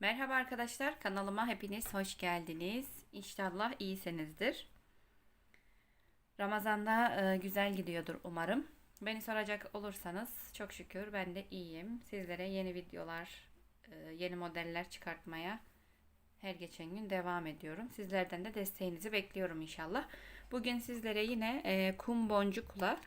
Merhaba arkadaşlar, kanalıma hepiniz hoş geldiniz. İnşallah iyisinizdir. Ramazan'da e, güzel gidiyordur umarım. Beni soracak olursanız çok şükür ben de iyiyim. Sizlere yeni videolar, e, yeni modeller çıkartmaya her geçen gün devam ediyorum. Sizlerden de desteğinizi bekliyorum inşallah. Bugün sizlere yine e, kum boncukla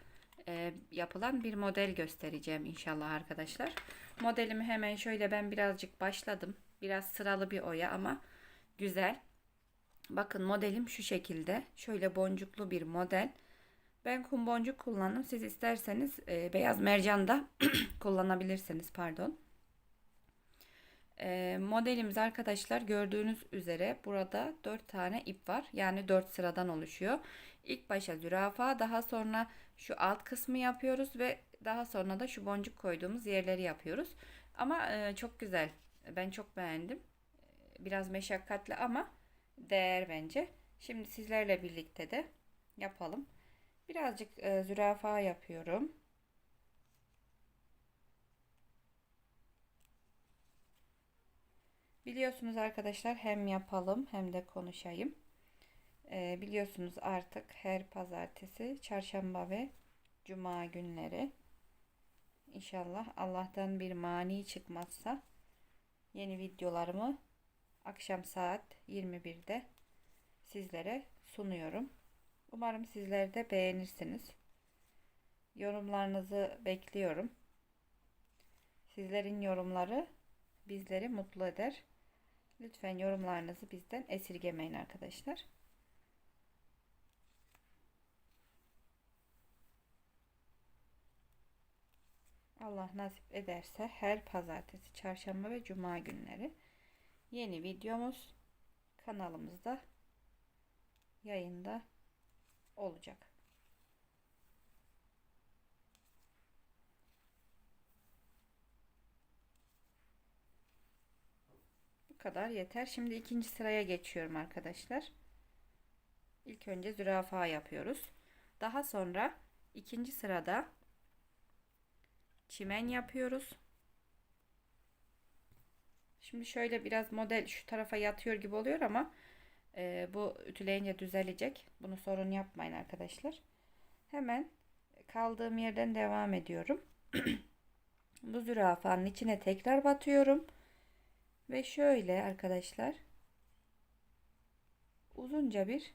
e, yapılan bir model göstereceğim inşallah arkadaşlar. Modelimi hemen şöyle ben birazcık başladım. Biraz sıralı bir oya ama güzel. Bakın modelim şu şekilde. Şöyle boncuklu bir model. Ben kum boncuk kullandım. Siz isterseniz e, beyaz mercan da kullanabilirsiniz. Pardon. E, modelimiz arkadaşlar gördüğünüz üzere burada 4 tane ip var. Yani 4 sıradan oluşuyor. İlk başa zürafa daha sonra şu alt kısmı yapıyoruz ve daha sonra da şu boncuk koyduğumuz yerleri yapıyoruz. Ama e, çok güzel. Ben çok beğendim. Biraz meşakkatli ama değer bence. Şimdi sizlerle birlikte de yapalım. Birazcık e, zürafa yapıyorum. Biliyorsunuz arkadaşlar hem yapalım hem de konuşayım. E, biliyorsunuz artık her pazartesi, çarşamba ve cuma günleri İnşallah Allah'tan bir mani çıkmazsa yeni videolarımı akşam saat 21'de sizlere sunuyorum. Umarım sizler de beğenirsiniz. Yorumlarınızı bekliyorum. Sizlerin yorumları bizleri mutlu eder. Lütfen yorumlarınızı bizden esirgemeyin arkadaşlar. Allah nasip ederse her pazartesi, çarşamba ve cuma günleri yeni videomuz kanalımızda yayında olacak. Bu kadar yeter. Şimdi ikinci sıraya geçiyorum arkadaşlar. İlk önce zürafa yapıyoruz. Daha sonra ikinci sırada çimen yapıyoruz. Şimdi şöyle biraz model şu tarafa yatıyor gibi oluyor ama e, bu ütüleyince düzelecek. Bunu sorun yapmayın arkadaşlar. Hemen kaldığım yerden devam ediyorum. bu zürafanın içine tekrar batıyorum. Ve şöyle arkadaşlar uzunca bir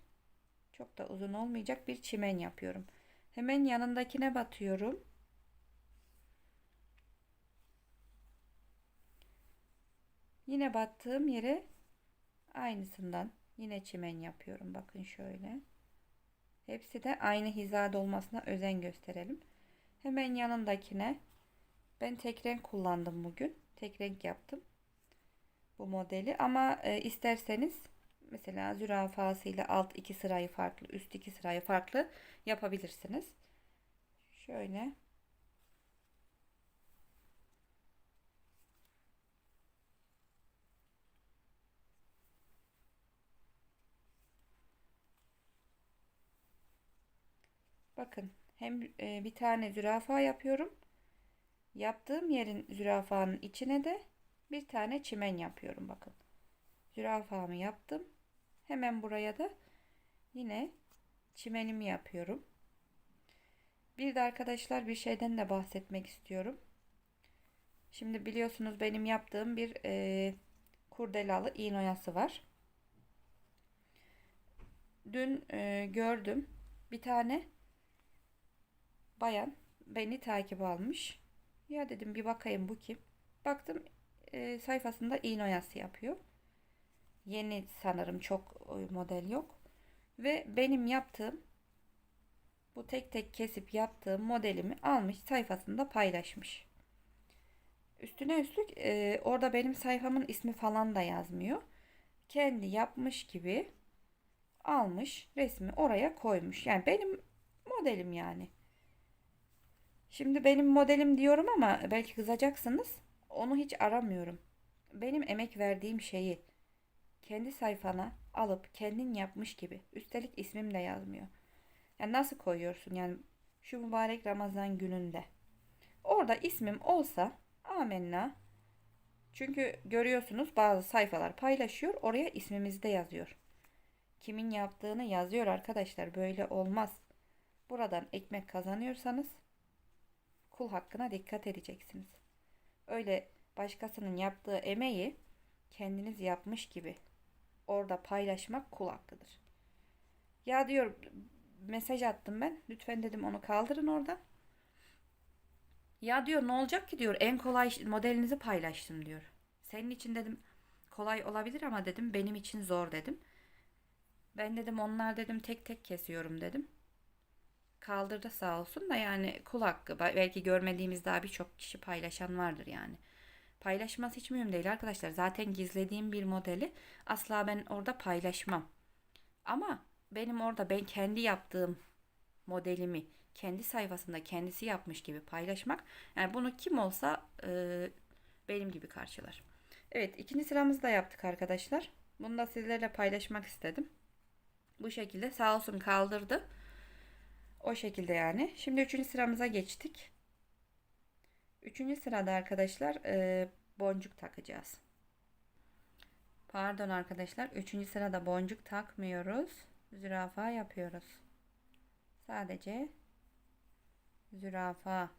çok da uzun olmayacak bir çimen yapıyorum. Hemen yanındakine batıyorum. Yine battığım yere aynısından yine çimen yapıyorum. Bakın şöyle. Hepsi de aynı hizada olmasına özen gösterelim. Hemen yanındakine ben tek renk kullandım bugün. Tek renk yaptım. Bu modeli ama e, isterseniz mesela zürafasıyla alt iki sırayı farklı, üst iki sırayı farklı yapabilirsiniz. Şöyle Bakın hem e, bir tane zürafa yapıyorum. Yaptığım yerin zürafanın içine de bir tane çimen yapıyorum bakın. Zürafamı yaptım. Hemen buraya da yine çimenimi yapıyorum. Bir de arkadaşlar bir şeyden de bahsetmek istiyorum. Şimdi biliyorsunuz benim yaptığım bir e, kurdelalı iğne oyası var. Dün e, gördüm bir tane bayan beni takip almış. Ya dedim bir bakayım bu kim? Baktım e, sayfasında iğne oyası yapıyor. Yeni sanırım çok model yok. Ve benim yaptığım bu tek tek kesip yaptığım modelimi almış sayfasında paylaşmış. Üstüne üstlük e, orada benim sayfamın ismi falan da yazmıyor. Kendi yapmış gibi almış resmi oraya koymuş. Yani benim modelim yani. Şimdi benim modelim diyorum ama belki kızacaksınız. Onu hiç aramıyorum. Benim emek verdiğim şeyi kendi sayfana alıp kendin yapmış gibi. Üstelik ismim de yazmıyor. Yani nasıl koyuyorsun yani şu mübarek Ramazan gününde. Orada ismim olsa amenna Çünkü görüyorsunuz bazı sayfalar paylaşıyor. Oraya ismimizi de yazıyor. Kimin yaptığını yazıyor arkadaşlar. Böyle olmaz. Buradan ekmek kazanıyorsanız kul hakkına dikkat edeceksiniz. Öyle başkasının yaptığı emeği kendiniz yapmış gibi orada paylaşmak kul hakkıdır. Ya diyor mesaj attım ben. Lütfen dedim onu kaldırın orada. Ya diyor ne olacak ki diyor en kolay modelinizi paylaştım diyor. Senin için dedim kolay olabilir ama dedim benim için zor dedim. Ben dedim onlar dedim tek tek kesiyorum dedim. Kaldırdı sağ olsun da yani kul hakkı. Belki görmediğimiz daha birçok kişi paylaşan vardır yani. Paylaşması hiç mühim değil arkadaşlar. Zaten gizlediğim bir modeli asla ben orada paylaşmam. Ama benim orada ben kendi yaptığım modelimi kendi sayfasında kendisi yapmış gibi paylaşmak yani bunu kim olsa e, benim gibi karşılar. Evet ikinci sıramızı da yaptık arkadaşlar. Bunu da sizlerle paylaşmak istedim. Bu şekilde sağ olsun kaldırdı. O şekilde yani. Şimdi üçüncü sıramıza geçtik. Üçüncü sırada arkadaşlar e, boncuk takacağız. Pardon arkadaşlar. Üçüncü sırada boncuk takmıyoruz. Zürafa yapıyoruz. Sadece zürafa.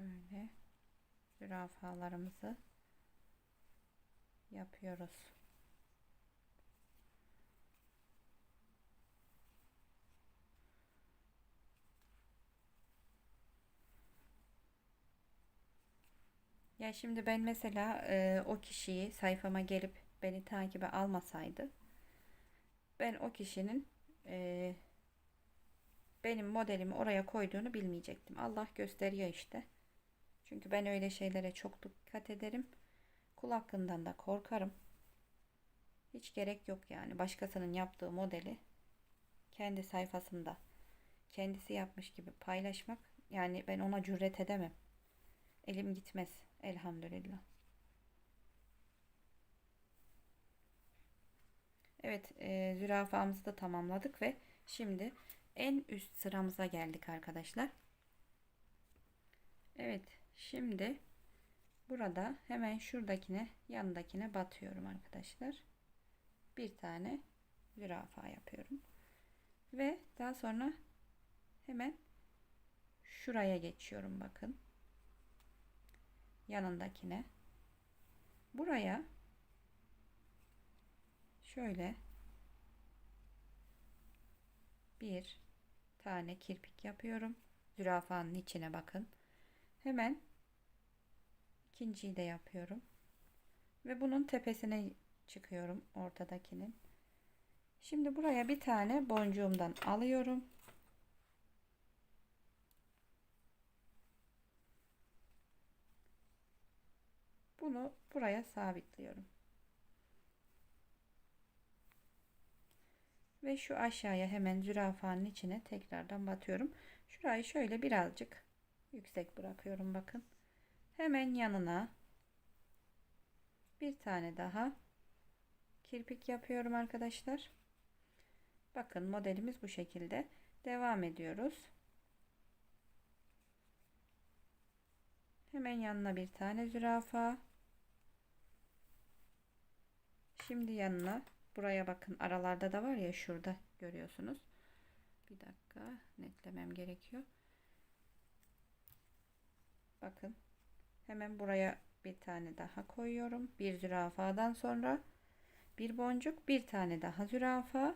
Şöyle zürafalarımızı yapıyoruz. Ya şimdi ben mesela e, o kişiyi sayfama gelip beni takibe almasaydı ben o kişinin e, benim modelimi oraya koyduğunu bilmeyecektim. Allah gösteriyor işte. Çünkü ben öyle şeylere çok dikkat ederim. Kul hakkından da korkarım. Hiç gerek yok yani. Başkasının yaptığı modeli kendi sayfasında kendisi yapmış gibi paylaşmak yani ben ona cüret edemem. Elim gitmez elhamdülillah. Evet e, zürafamızı da tamamladık ve şimdi en üst sıramıza geldik arkadaşlar. Evet şimdi burada hemen şuradakine yanındakine batıyorum arkadaşlar. Bir tane zürafa yapıyorum. Ve daha sonra hemen şuraya geçiyorum bakın. Yanındakine. Buraya şöyle bir tane kirpik yapıyorum. Zürafanın içine bakın. Hemen ikinciyi de yapıyorum. Ve bunun tepesine çıkıyorum ortadakinin. Şimdi buraya bir tane boncuğumdan alıyorum. Bunu buraya sabitliyorum. Ve şu aşağıya hemen zürafanın içine tekrardan batıyorum. Şurayı şöyle birazcık yüksek bırakıyorum bakın. Hemen yanına bir tane daha kirpik yapıyorum arkadaşlar. Bakın modelimiz bu şekilde. Devam ediyoruz. Hemen yanına bir tane zürafa. Şimdi yanına buraya bakın aralarda da var ya şurada görüyorsunuz. Bir dakika netlemem gerekiyor. Bakın hemen buraya bir tane daha koyuyorum. Bir zürafadan sonra bir boncuk, bir tane daha zürafa.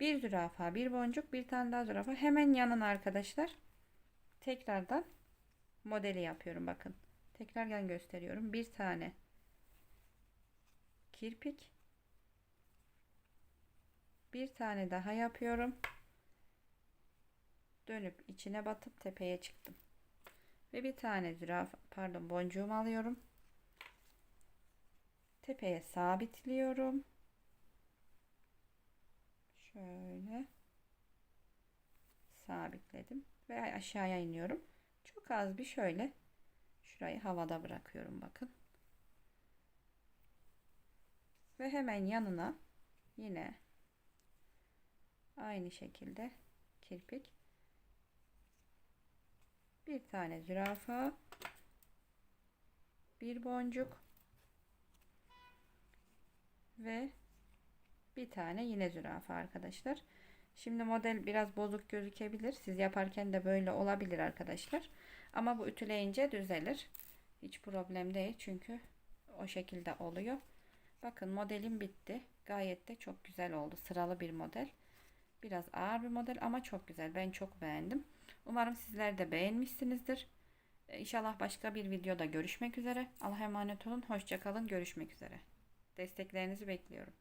Bir zürafa, bir boncuk, bir tane daha zürafa. Hemen yanına arkadaşlar. Tekrardan modeli yapıyorum bakın. Tekrardan gösteriyorum. Bir tane kirpik. Bir tane daha yapıyorum. Dönüp içine batıp tepeye çıktım. Ve bir tane zürafa pardon boncuğumu alıyorum. Tepeye sabitliyorum. Şöyle sabitledim ve aşağıya iniyorum. Çok az bir şöyle şurayı havada bırakıyorum bakın. Ve hemen yanına yine aynı şekilde kirpik bir tane zürafa bir boncuk ve bir tane yine zürafa arkadaşlar. Şimdi model biraz bozuk gözükebilir. Siz yaparken de böyle olabilir arkadaşlar. Ama bu ütüleyince düzelir. Hiç problem değil çünkü o şekilde oluyor. Bakın modelim bitti. Gayet de çok güzel oldu. Sıralı bir model. Biraz ağır bir model ama çok güzel. Ben çok beğendim. Umarım sizler de beğenmişsinizdir. E, İnşallah başka bir videoda görüşmek üzere. Allah'a emanet olun. Hoşçakalın. Görüşmek üzere. Desteklerinizi bekliyorum.